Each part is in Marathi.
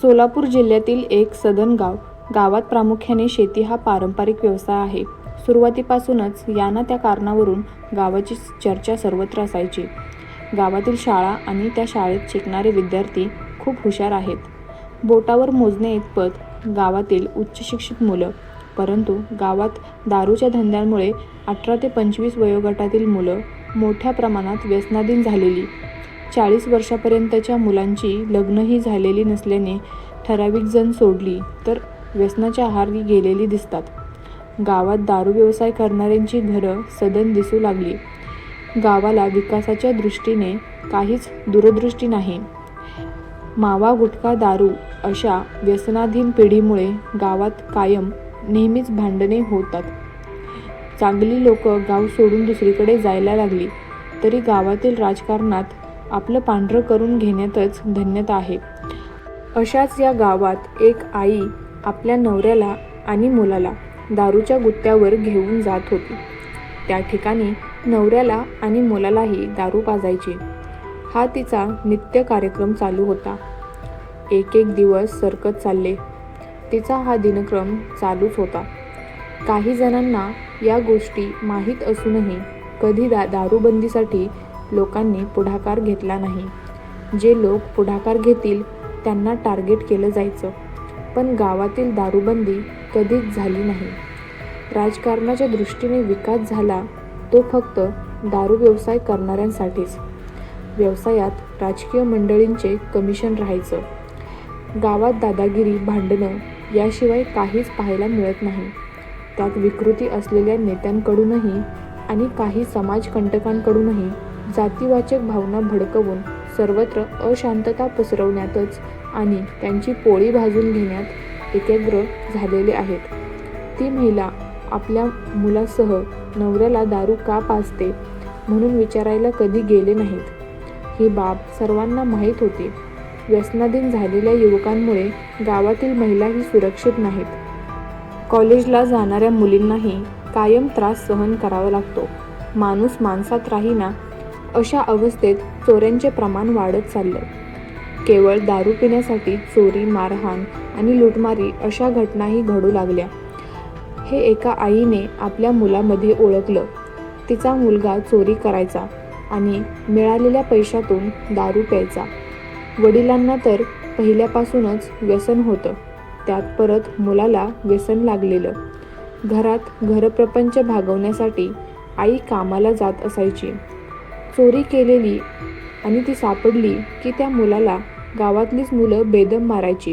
सोलापूर जिल्ह्यातील एक सदन गाव. गावात प्रामुख्याने शेती हा पारंपरिक व्यवसाय आहे. सुरुवातीपासूनच याना त्या कारणावरून गावाची चर्चा सर्वत्र असायची. गावातील शाळा आणि त्या शाळेत शिकणारे विद्यार्थी खूप हुशार आहेत. बोटावर मोजणे इतपत गावातील उच्चशिक्षित मुलं परंतु गावात दारूच्या धंद्यांमुळे अठरा ते पंचवीस वयोगटातील मुलं मोठ्या प्रमाणात व्यसनाधीन झालेली. चाळीस वर्षापर्यंतच्या मुलांची लग्नही झालेली नसल्याने ठराविक जण सोडली तर व्यसनाच्या आहारी गेलेली दिसतात. गावात दारू व्यवसाय करणाऱ्यांची घरं सदन दिसू लागली. गावाला विकासाच्या दृष्टीने काहीच दूरदृष्टी नाही. मावा गुटखा दारू अशा व्यसनाधीन पिढीमुळे गावात कायम नेहमीच भांडणे होतात. चांगली लोक गाव सोडून दुसरीकडे जायला लागली तरी गावातील राजकारणात आपलं पांढरं करून घेण्यातच धन्यता आहे. अशाच या गावात एक आई आपल्या नवऱ्याला आणि मुलाला दारूच्या गुत्त्यावर घेऊन जात होती. त्या ठिकाणी नवऱ्याला आणि मुलालाही दारू पाजायची. हा तिचा नित्य कार्यक्रम चालू होता. एक एक दिवस सरकत चालले. तिचा हा दिनक्रम चालूच होता. काही जणांना या गोष्टी माहीत असूनही कधी दा दारूबंदीसाठी लोकांनी पुढाकार घेतला नाही. जे लोक पुढाकार घेतील त्यांना टार्गेट केलं जायचं. पण गावातील दारूबंदी कधीच झाली नाही. राजकारणाच्या दृष्टीने विकास झाला तो फक्त दारू व्यवसाय करणाऱ्यांसाठीच. व्यवसायात राजकीय मंडळींचे कमिशन राहायचं. गावात दादागिरी भांडणं याशिवाय काहीच पाहायला मिळत नाही. त्यात विकृती असलेल्या नेत्यांकडूनही आणि काही समाजकंटकांकडूनही जातीवाचक भावना भडकवून सर्वत्र अशांतता पसरवण्यातच आणि त्यांची पोळी भाजून घेण्यात एकाग्र झालेले आहेत. ती महिला आपल्या मुलासह नवऱ्याला दारू का पाजते म्हणून विचारायला कधी गेले नाहीत. ही बाब सर्वांना माहीत होती. व्यसनाधीन झालेल्या युवकांमुळे गावातील महिलाही सुरक्षित नाहीत. कॉलेजला जाणाऱ्या मुलींनाही कायम त्रास सहन करावा लागतो. माणूस माणसात राहीना अशा अवस्थेत चोऱ्यांचे प्रमाण वाढत चाललं केवळ दारू पिण्यासाठी चोरी मारहाण आणि लुटमारी अशा घटनाही घडू लागल्या. हे एका आईने आपल्या मुलामध्ये ओळखलं. तिचा मुलगा चोरी करायचा आणि मिळालेल्या पैशातून दारू प्यायचा. वडिलांना तर पहिल्यापासूनच व्यसन होतं. त्यात परत मुलाला व्यसन लागलेलं. घरात घरप्रपंच भागवण्यासाठी आई कामाला जात असायची. चोरी केलेली आणि ती सापडली की त्या मुलाला गावातलीच मुलं बेदम मारायची.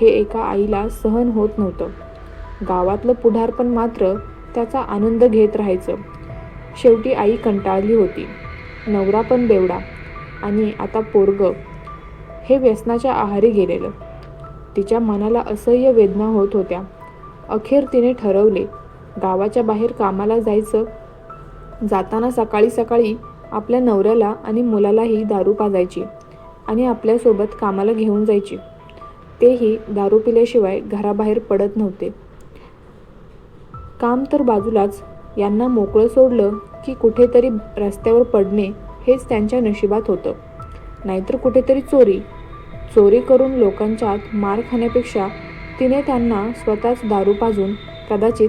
हे एका आईला सहन होत नव्हतं. गावातलं पुढारपण मात्र त्याचा आनंद घेत राहायचं. शेवटी आई कंटाळली होती. नवरा पण बेवडा. आणि आता पोरग. हे व्यसनाच्या आहारी गेलेलं. तिच्या मनाला असह्य वेदना होत होत्या. अखेर तिने ठरवले गावाच्या बाहेर कामाला जायचं. जाताना सकाळी सकाळी आपल्या नवऱ्याला आणि मुलालाही दारू पाजायची आणि आपल्यासोबत कामाला घेऊन जायची. तेही दारू पिल्याशिवाय घराबाहेर पडत नव्हते. काम तर बाजूलाच यांना मोकळं सोडलं की कुठेतरी रस्त्यावर पडणे हेच त्यांच्या नशिबात होतं. नाहीतर कुठेतरी चोरी. चोरी करून लोकांच्यात मार खाण्यापेक्षा तिने त्यांना स्वतःच दारू पाजून कदाचित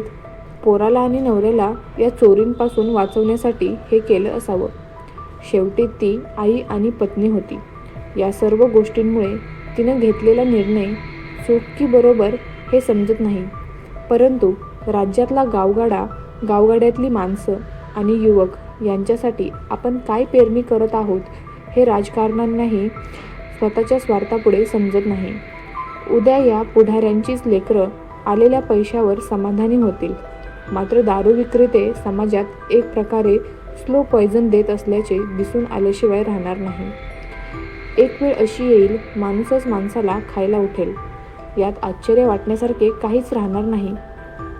पोराला आणि नवऱ्याला या चोरींपासून वाचवण्यासाठी हे केलं असावं. शेवटी ती आई आणि पत्नी होती. या सर्व गोष्टींमुळे तिनं घेतलेला निर्णय चूक की बरोबर हे समजत नाही. परंतु राज्यातला गावगाडा गावगाड्यातली माणसं आणि युवक यांच्यासाठी आपण काय पेरणी करत आहोत हे राजकारण्यांनाही स्वतःच्या स्वार्थापुढे समजत नाही. उद्या या पुढाऱ्यांचीच लेकरं आलेल्या पैशावर समाधानी होतील. मात्र दारू विक्रेते समाजात एक प्रकारे स्लो पॉयझन देत असल्याचे दिसून आल्याशिवाय राहणार नाही. एक वेळ अशी येईल माणूसच माणसाला खायला उठेल. यात आश्चर्य वाटण्यासारखे काहीच राहणार नाही.